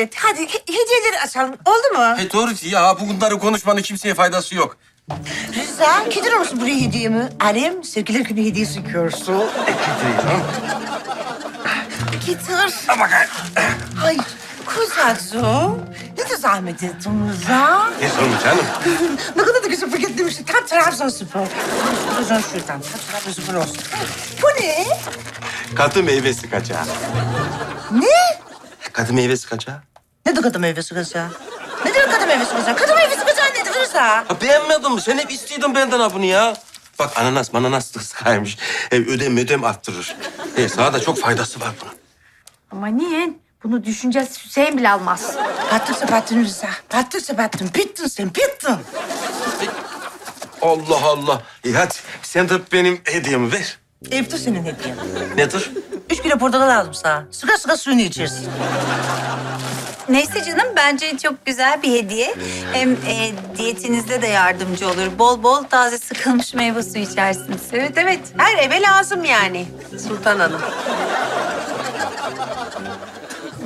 Evet hadi he- hediyeleri açalım. Oldu mu? He doğru ya bunları konuşmanın kimseye faydası yok. Rıza getirir misin buraya hediyemi? Annem sevgililer günü hediyesi görsün. Getir. bakayım. Ay kuzacığım. Ne de zahmet ettin Rıza. Ne sorun canım? ne kadar da güzel paketlemişsin. Tam Trabzonspor. Kuzacağım şuradan. Tam Trabzonspor olsun. Bu ne? Katı meyvesi kaçağı. Ne? Katı meyvesi kaçağı. Ne de kadın meyvesi kaçağı? Ne demek kadın meyvesi kaçağı? Kadın meyvesi kaçağı nedir Rıza? Ha, beğenmedin mi? Sen hep istiyordun benden ha bunu ya. Bak ananas mananas sıkaymış. E, ödem ödem arttırır. E, sana da çok faydası var bunun. Ama niye? Bunu düşüneceğiz Hüseyin bile almaz. Battın sen battın Rıza. Battın sen battın. Bittin sen bittin. Allah Allah. E, hadi sen de benim hediyemi ver. Evde senin hediyen. Nedir? Üç kilo portakal aldım sana. Sıka sıka suyunu içersin. Neyse canım bence çok güzel bir hediye. Hem e, diyetinizde de yardımcı olur. Bol bol taze sıkılmış meyve suyu içersiniz. Evet evet her eve lazım yani Sultan Hanım.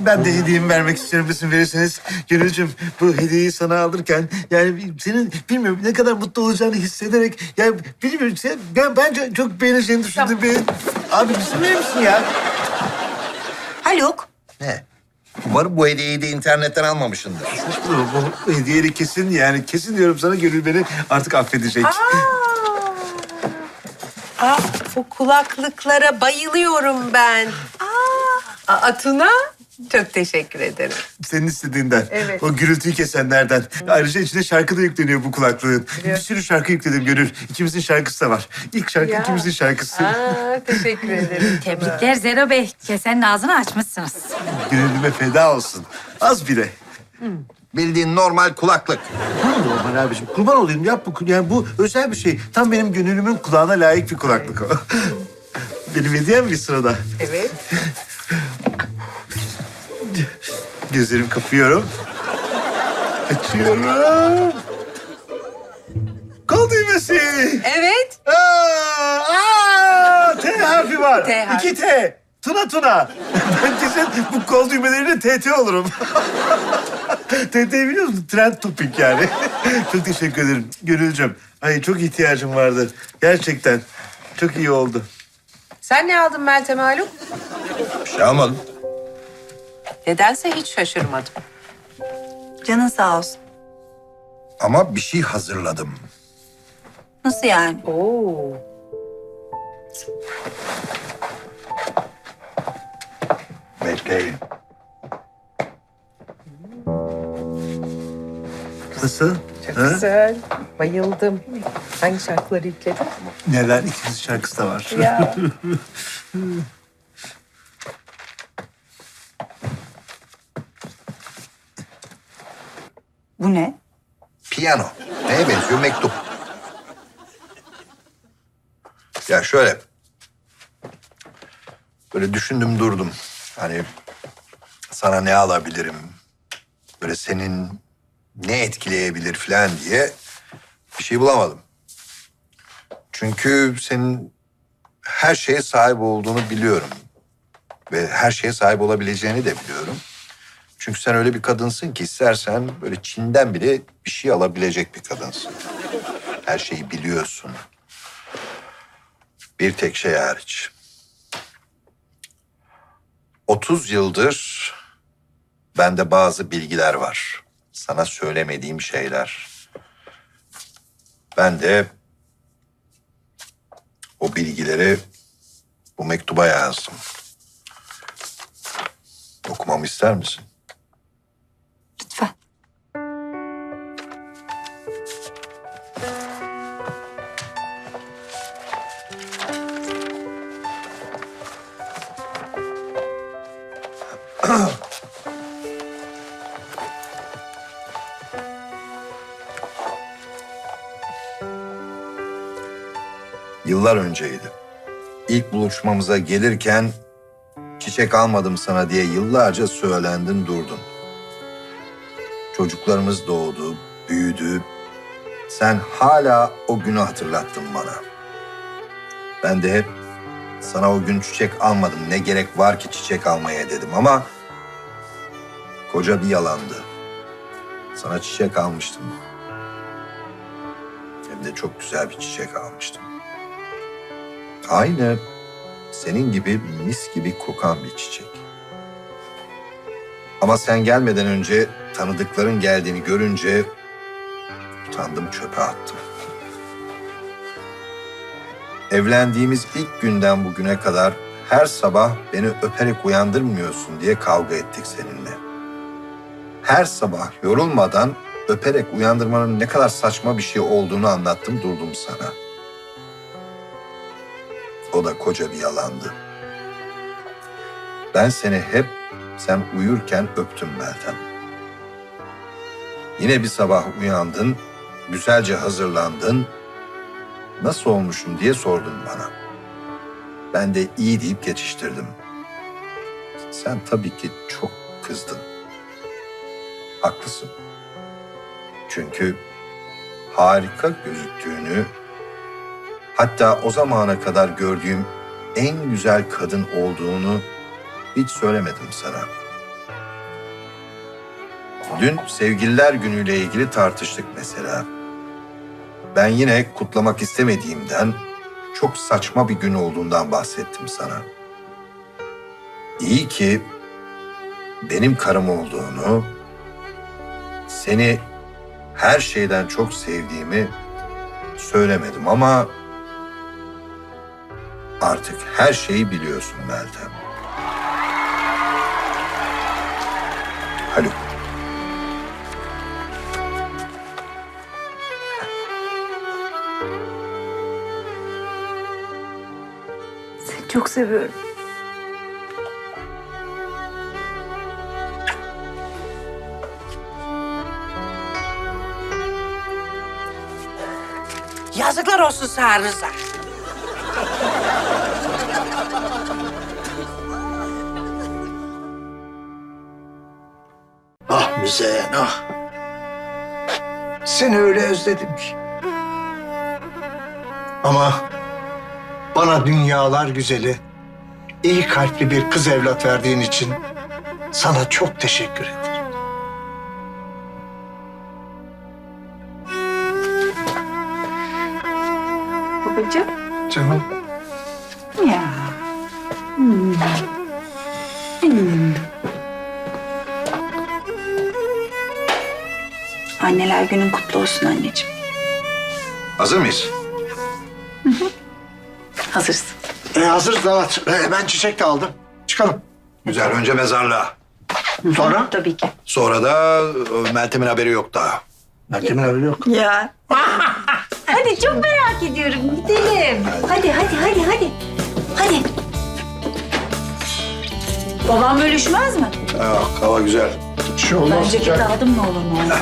Ben de hediyemi vermek istiyorum izin verirseniz. Gönülcüm bu hediyeyi sana alırken yani senin bilmiyorum ne kadar mutlu olacağını hissederek yani bilmiyorum sen, ben bence çok beğeneceğini düşündüm. Ben... Abi izin verir misin ya? Haluk. Ne? Umarım bu hediyeyi de internetten almamışsındır. Saçmalama bu hediyeyle kesin yani kesin diyorum sana Gönül beni artık affedecek. Aa, bu kulaklıklara bayılıyorum ben. Aa, Aa, Tuna çok teşekkür ederim. Senin istediğinden. Evet. O gürültüyü kesenlerden. Ayrıca içine şarkı da yükleniyor bu kulaklığın. Bir sürü şarkı yükledim Gönül. İkimizin şarkısı da var. İlk şarkı Ya. ikimizin şarkısı. Aa, teşekkür ederim. Tebrikler Zero Bey. Kesenin ağzını açmışsınız. Gönlüme feda olsun. Az bile. Bildiğin normal kulaklık. Tamam Norman abiciğim. Kurban olayım yap bu. Yani bu özel bir şey. Tam benim gönlümün kulağına layık bir kulaklık o. benim hediyem bir sırada. Evet. Gözlerimi kapıyorum. Açıyorum. Kol düğmesi. Evet. Aa, aa, T harfi var. T harfi. İki T. Tuna Tuna. Ben kesin bu kol düğmeleriyle TT olurum. TT'yi biliyor musun? Trend topic yani. çok teşekkür ederim Gönülcüm. Ay çok ihtiyacım vardı. Gerçekten. Çok iyi oldu. Sen ne aldın Meltem Haluk? Bir şey almadım. Nedense hiç şaşırmadım. Canın sağ olsun. Ama bir şey hazırladım. Nasıl yani? Oo. Bekleyin. Nasıl? Çok Ha? güzel. Bayıldım. Hangi şarkıları yükledin? Neler ikimiz şarkısı da var. Ya. Bu ne? Piyano. Neye benziyor? Mektup. Ya şöyle. Böyle düşündüm durdum. Hani sana ne alabilirim? Böyle senin ne etkileyebilir falan diye bir şey bulamadım. Çünkü senin her şeye sahip olduğunu biliyorum. Ve her şeye sahip olabileceğini de biliyorum. Çünkü sen öyle bir kadınsın ki istersen böyle Çin'den bile bir şey alabilecek bir kadınsın. Her şeyi biliyorsun. Bir tek şey hariç. 30 yıldır bende bazı bilgiler var. Sana söylemediğim şeyler. Ben de o bilgileri bu mektuba yazdım. Okumamı ister misin? Yıllar önceydi. İlk buluşmamıza gelirken çiçek almadım sana diye yıllarca söylendin durdun. Çocuklarımız doğdu, büyüdü. Sen hala o günü hatırlattın bana. Ben de hep sana o gün çiçek almadım. Ne gerek var ki çiçek almaya dedim ama koca bir yalandı. Sana çiçek almıştım. Hem de çok güzel bir çiçek almıştım. Aynı senin gibi mis gibi kokan bir çiçek. Ama sen gelmeden önce tanıdıkların geldiğini görünce utandım çöpe attım. Evlendiğimiz ilk günden bugüne kadar her sabah beni öperek uyandırmıyorsun diye kavga ettik seninle. Her sabah yorulmadan öperek uyandırmanın ne kadar saçma bir şey olduğunu anlattım durdum sana. O da koca bir yalandı. Ben seni hep sen uyurken öptüm Meltem. Yine bir sabah uyandın, güzelce hazırlandın. Nasıl olmuşum diye sordun bana. Ben de iyi deyip geçiştirdim. Sen tabii ki çok kızdın. Haklısın. Çünkü harika gözüktüğünü, hatta o zamana kadar gördüğüm en güzel kadın olduğunu hiç söylemedim sana. Dün sevgililer günüyle ilgili tartıştık mesela. Ben yine kutlamak istemediğimden çok saçma bir gün olduğundan bahsettim sana. İyi ki benim karım olduğunu, seni her şeyden çok sevdiğimi söylemedim ama artık her şeyi biliyorsun Meltem. Haluk. Seni çok seviyorum. Yazıklar olsun sana Rıza. Ah Müzeyyen ah. Seni öyle özledim ki. Ama bana dünyalar güzeli, iyi kalpli bir kız evlat verdiğin için sana çok teşekkür ederim. Babacığım. Canım. Ya. Hmm. Hmm. Anneler günün kutlu olsun anneciğim. Hazır mıyız? Hazırsın. E, hazırız damat. E, ben çiçek de aldım. Çıkalım. Güzel. Önce mezarlığa. Sonra? Tabii ki. Sonra da e, Meltem'in haberi yok daha. Meltem'in haberi yok. Ya. hadi çok merak ediyorum. Gidelim. Hadi hadi hadi hadi. Hadi. Babam böyle üşümez mi? Yok, hava güzel. Şu olmaz Ben ceket sıcak. aldım ne olur ne olmaz.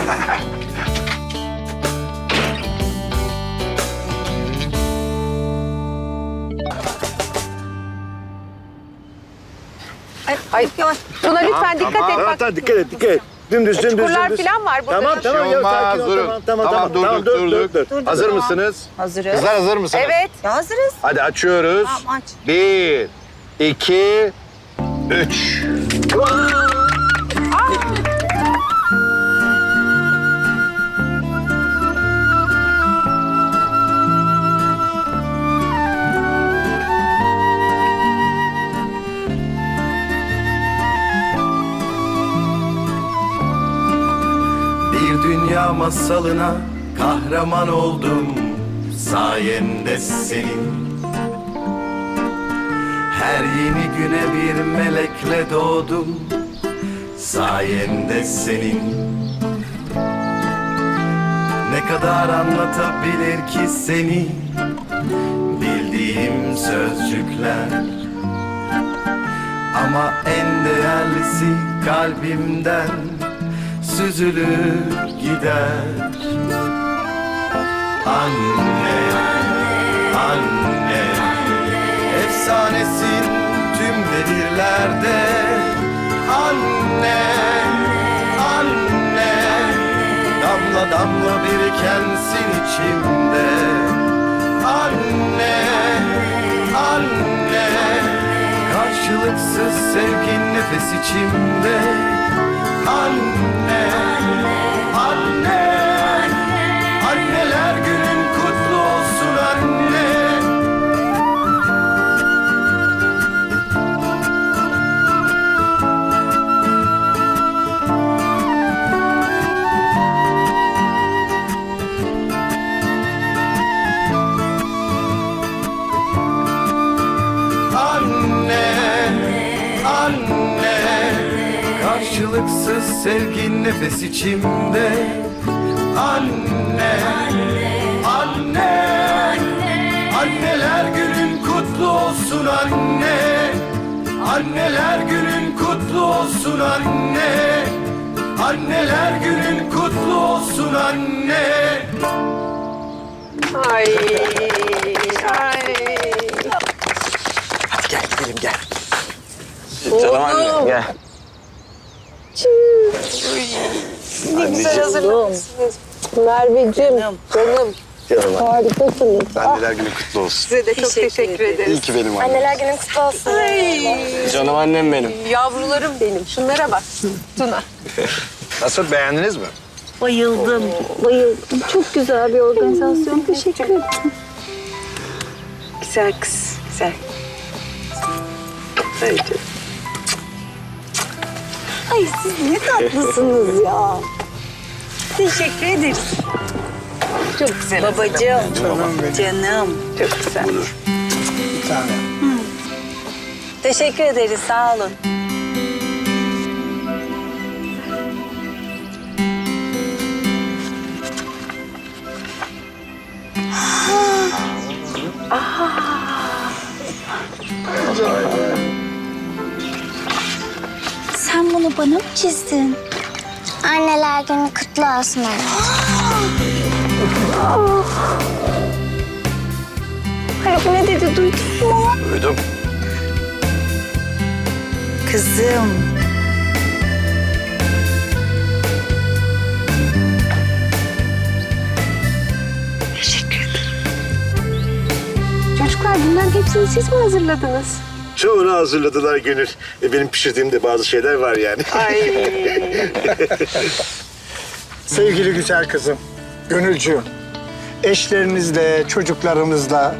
Ay, ay yavaş. Tuna lütfen dikkat et. Bak, Tamam dikkat et dikkat et. Dümdüz dümdüz çukurlar dümdüz. falan var burada. Tamam tamam ya sakin ol tamam tamam tamam. durduk, dur, durduk. dur, dur. Hazır mısınız? Hazırız. Kızlar hazır mısınız? Evet. Ya hazırız. Hadi açıyoruz. Tamam aç. Bir, iki, üç. Bir masalına kahraman oldum sayende senin. Her yeni güne bir melekle doğdum sayende senin. Ne kadar anlatabilir ki seni bildiğim sözcükler? Ama en değerlisi kalbimden süzülür gider. Anne, anne Efsanesin tüm devirlerde Anne, anne Damla damla birikensin içimde. Anne, anne Karşılıksız sevgin nefes içimde. Anne Karşılıksız sevgin nefes içimde Anne Anne Anneler günün kutlu olsun anne Anneler günün kutlu olsun anne Anneler günün kutlu olsun anne Ay. Ay. Gel gidelim gel. Oğlum. annem gel. Ne güzel hazırlamışsınız. Merveciğim, canım. Harikasınız. Anneler günü kutlu olsun. Size de çok teşekkür ederiz. İyi ki benim annem. Anneler günün kutlu olsun. Ay, Canım annem benim. yavrularım benim. Şunlara bak. Tuna. Nasıl beğendiniz mi? Bayıldım. Bayıldım. Çok güzel bir organizasyon. Teşekkür ederim. Güzel kız, güzel. Canım. Ay siz ne tatlısınız ya. Teşekkür ederiz. Çok güzel. Babacığım. Canım. Çok güzel. Teşekkür ederiz. Sağ olun. Sen bunu bana mı çizdin? Anneler günü kutlu olsun anne. Haluk ne dedi duydun mu? Duydum. Kızım. Çocuklar bunların hepsini siz mi hazırladınız? Çoğunu hazırladılar Gönül. E, benim pişirdiğim de bazı şeyler var yani. Ay. Sevgili güzel kızım, Gönülcüğüm. Eşlerinizle, çocuklarınızla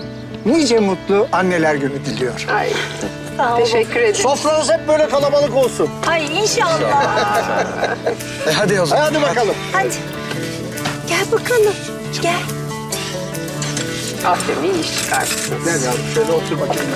nice mutlu anneler günü diliyor. Ay. Teşekkür ederim. Sofranız hep böyle kalabalık olsun. Ay inşallah. E hadi o zaman. Hadi bakalım. Hadi. Gel bakalım. Gel. Aferin iyi iş çıkarmışsınız. Gel yavrum şöyle otur bakayım.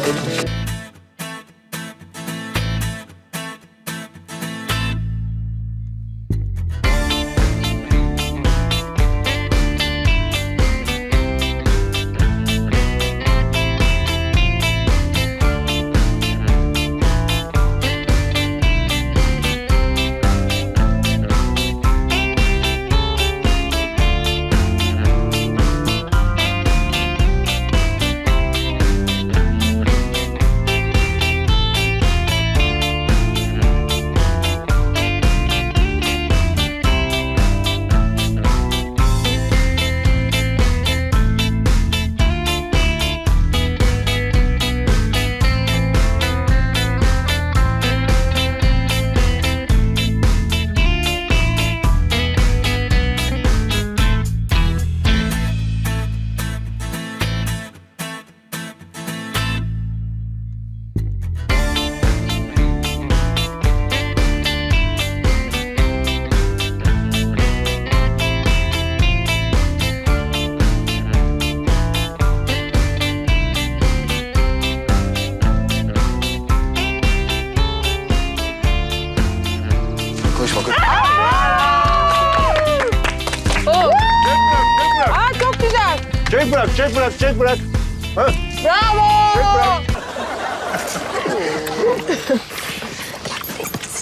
Çek bırak, çek bırak, çek bırak. Ha? Bravo.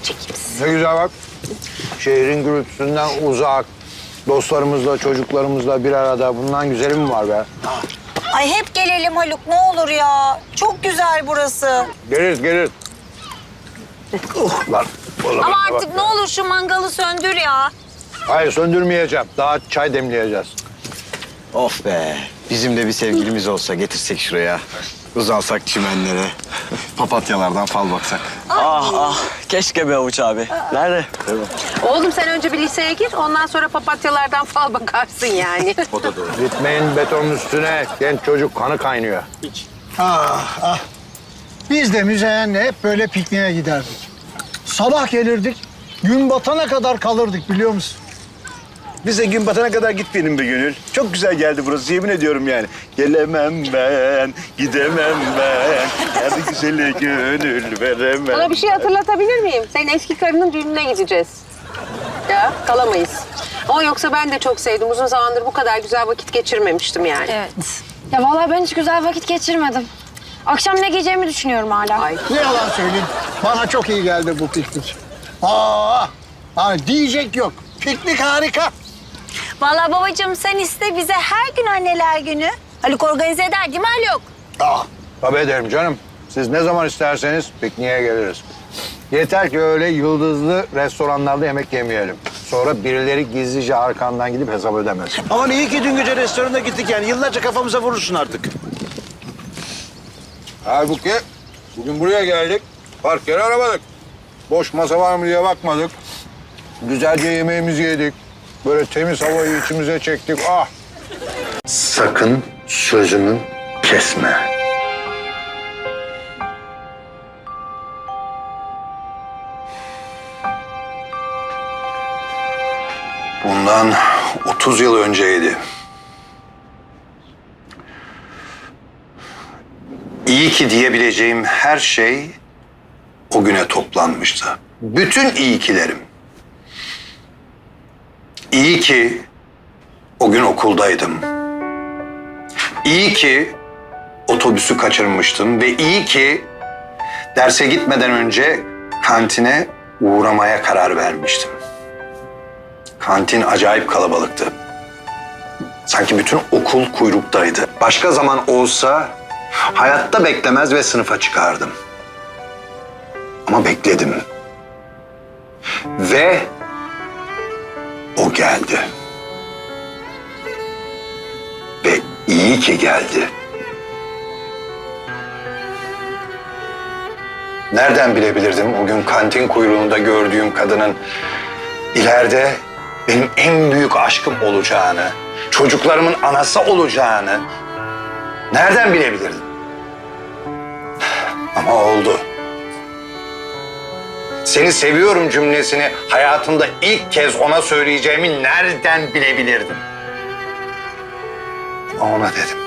Çek bırak. Ne güzel bak. Şehrin gürültüsünden uzak. Dostlarımızla, çocuklarımızla bir arada. Bundan güzeli mi var be? Ay hep gelelim Haluk ne olur ya. Çok güzel burası. Geliriz, geliriz. Oh, lan. Oğlum, Ama bak. artık ne olur şu mangalı söndür ya. Hayır, söndürmeyeceğim. Daha çay demleyeceğiz. Of be. Bizim de bir sevgilimiz olsa getirsek şuraya. Uzansak çimenlere. Papatyalardan fal baksak. Ah ah keşke be Avuç abi. Nerede? Oğlum sen önce bir liseye gir. Ondan sonra papatyalardan fal bakarsın yani. O da doğru. Gitmeyin betonun üstüne. Genç çocuk kanı kaynıyor. Ah ah. Biz de Müzeyyen'le hep böyle pikniğe giderdik. Sabah gelirdik, gün batana kadar kalırdık biliyor musun? Bize gün batana kadar gitmeyelim be Gönül. Çok güzel geldi burası, yemin ediyorum yani. Gelemem ben, gidemem ben. Hadi güzeli gönül veremem. Sana bir şey hatırlatabilir miyim? Senin eski karının düğününe gideceğiz. Ya kalamayız. Ama yoksa ben de çok sevdim. Uzun zamandır bu kadar güzel vakit geçirmemiştim yani. Evet. Ya vallahi ben hiç güzel vakit geçirmedim. Akşam ne giyeceğimi düşünüyorum hala. Ay. Ne yalan söyleyeyim. Bana çok iyi geldi bu piknik. Aa, ha, diyecek yok. Piknik harika. Vallahi babacığım sen iste bize her gün anneler günü. Haluk organize eder değil mi Haluk? Ah, tabii ederim canım. Siz ne zaman isterseniz pikniğe geliriz. Yeter ki öyle yıldızlı restoranlarda yemek yemeyelim. Sonra birileri gizlice arkandan gidip hesap ödemesin. Aman iyi ki dün gece restorana gittik yani. Yıllarca kafamıza vurursun artık. Halbuki bugün buraya geldik. Park yeri aramadık. Boş masa var mı diye bakmadık. Güzelce yemeğimizi yedik. Böyle temiz havayı içimize çektik. Ah! Sakın sözümü kesme. Bundan 30 yıl önceydi. İyi ki diyebileceğim her şey o güne toplanmıştı. Bütün iyi kilerim. İyi ki o gün okuldaydım. İyi ki otobüsü kaçırmıştım ve iyi ki derse gitmeden önce kantine uğramaya karar vermiştim. Kantin acayip kalabalıktı. Sanki bütün okul kuyruktaydı. Başka zaman olsa hayatta beklemez ve sınıfa çıkardım. Ama bekledim. Ve o geldi. Ve iyi ki geldi. Nereden bilebilirdim o gün kantin kuyruğunda gördüğüm kadının ileride benim en büyük aşkım olacağını, çocuklarımın anası olacağını nereden bilebilirdim? Ama oldu. Seni seviyorum cümlesini hayatımda ilk kez ona söyleyeceğimi nereden bilebilirdim? Ama ona dedim.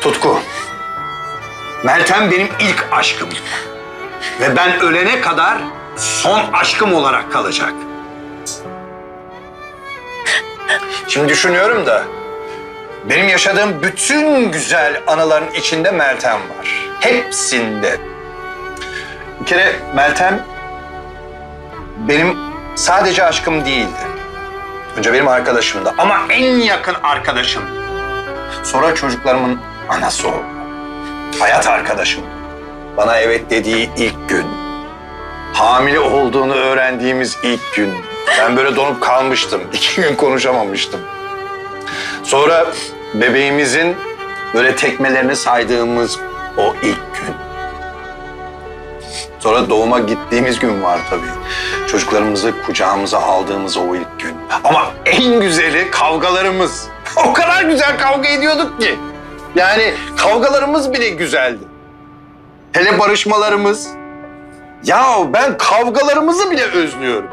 Tutku. Meltem benim ilk aşkım. Ve ben ölene kadar son aşkım olarak kalacak. Şimdi düşünüyorum da benim yaşadığım bütün güzel anıların içinde Meltem var. Hepsinde. Bir kere Meltem benim sadece aşkım değildi. Önce benim arkadaşımdı ama en yakın arkadaşım. Sonra çocuklarımın anası oldu. Hayat arkadaşım. Bana evet dediği ilk gün. Hamile olduğunu öğrendiğimiz ilk gün. Ben böyle donup kalmıştım. İki gün konuşamamıştım. Sonra bebeğimizin böyle tekmelerini saydığımız o ilk gün. Sonra doğuma gittiğimiz gün var tabii. Çocuklarımızı kucağımıza aldığımız o ilk gün. Ama en güzeli kavgalarımız. O kadar güzel kavga ediyorduk ki. Yani kavgalarımız bile güzeldi. Hele barışmalarımız. Ya ben kavgalarımızı bile özlüyorum.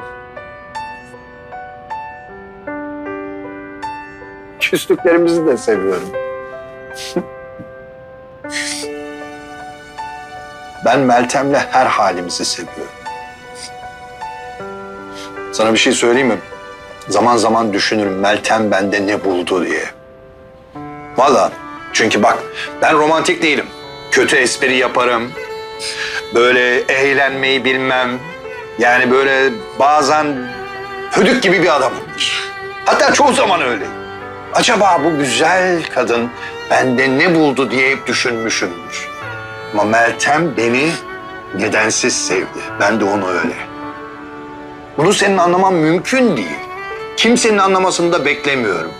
Küslüklerimizi de seviyorum. ben Meltem'le her halimizi seviyorum. Sana bir şey söyleyeyim mi? Zaman zaman düşünürüm Meltem bende ne buldu diye. Valla çünkü bak ben romantik değilim. Kötü espri yaparım. Böyle eğlenmeyi bilmem. Yani böyle bazen hödük gibi bir adamımdır. Hatta çoğu zaman öyle. Acaba bu güzel kadın bende ne buldu diye hep düşünmüşümdür. Ama Meltem beni nedensiz sevdi. Ben de onu öyle. Bunu senin anlaman mümkün değil. Kimsenin anlamasını da beklemiyorum.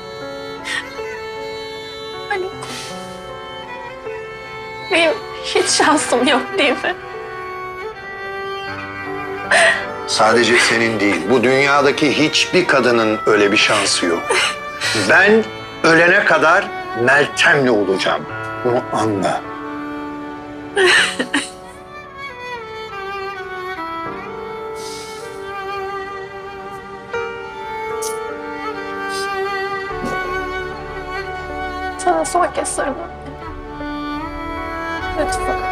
Benim hiç şansım yok değil mi? Sadece senin değil, bu dünyadaki hiçbir kadının öyle bir şansı yok. Ben ölene kadar Meltem'le olacağım. Bunu anla. Sana son kez sarılalım. Lütfen.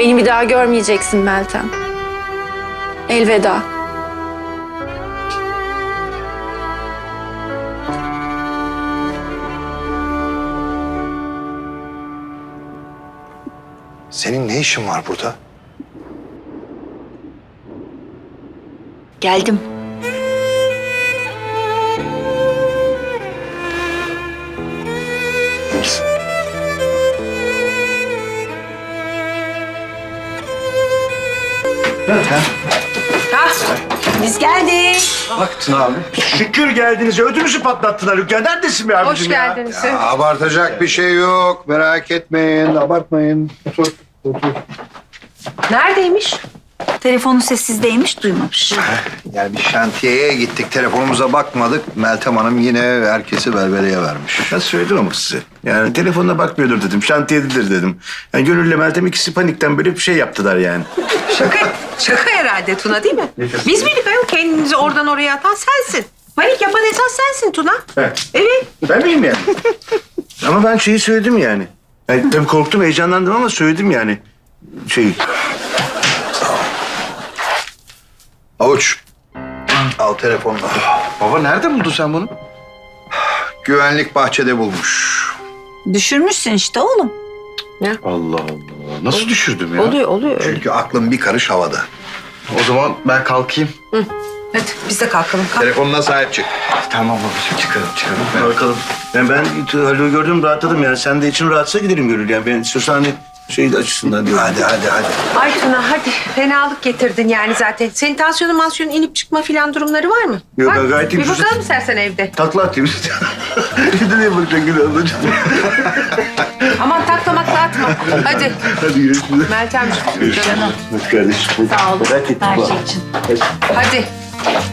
Beni bir daha görmeyeceksin Meltem. Elveda. Senin ne işin var burada? Geldim. Biz geldik. Bak Tuna abi. Şükür geldiniz. Ödümüzü patlattılar Hükkan. Neredesin be abicim Hoş ya? geldiniz. Ya, abartacak bir şey yok. Merak etmeyin. Abartmayın. Otur. Otur. Neredeymiş? Telefonu sessizdeymiş, duymamış. Yani bir şantiyeye gittik. Telefonumuza bakmadık. Meltem Hanım yine herkesi belveleye vermiş. Ben söyledim ama size. Yani telefonuna bakmıyordur dedim. Şantiyededir dedim. Yani Gönül'le Meltem ikisi panikten böyle bir şey yaptılar yani. Şaka, şaka herhalde Tuna değil mi? Biz miydik ayol kendinizi oradan oraya atan sensin. Panik yapan esas sensin Tuna. Evet. Evet. Ben miyim yani? ama ben şeyi söyledim yani. yani tabii korktum, heyecanlandım ama söyledim yani. Şeyi. Avuç. Al telefonunu. Baba nerede buldun sen bunu? Güvenlik bahçede bulmuş. Düşürmüşsün işte oğlum. Allah Allah. Nasıl düşürdüm ya? Oluyor oluyor öyle. Çünkü aklın bir karış havada. O zaman ben kalkayım. Hadi biz de kalkalım. Kalk. Telefonuna sahip çık. Tamam babacığım çıkarım çıkarım. Bakalım. Yani ben Halil'i gördüm rahatladım yani. Sen de için rahatsa gidelim Gönül. Yani ben istiyorsan hani şey açısından diyorum. Hadi hadi hadi. Ay Tuna hadi fenalık getirdin yani zaten. Senin tansiyonun mansiyonun inip çıkma filan durumları var mı? Yok, var. gayet iyi. Bir bakalım istersen evde. Takla atayım. Şimdi ne bakacaksın Gönül ablacığım? Aman taklamakla atma. Hadi Hadi görüşürüz. Meltemciğim canım. Hadi kardeşim. Sağ olun. Merak ettim. Her şey için. Hadi.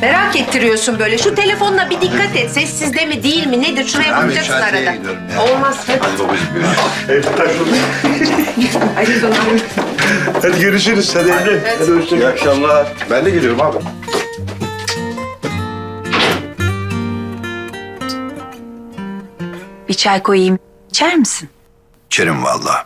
Merak ettiriyorsun böyle. Şu telefonla bir dikkat et. Sessizde mi değil mi nedir? Şuraya Abi, bakacaksın şantiyeye arada. gidiyorum ya. Olmaz. Hadi. Hadi babacığım görüşürüz. Evet, takla. Hadi Tuna. Hadi görüşürüz. Hadi Emre. Hadi hoşça İyi akşamlar. Ben de geliyorum abi. Bir çay koyayım. İçer misin? İçerim vallahi.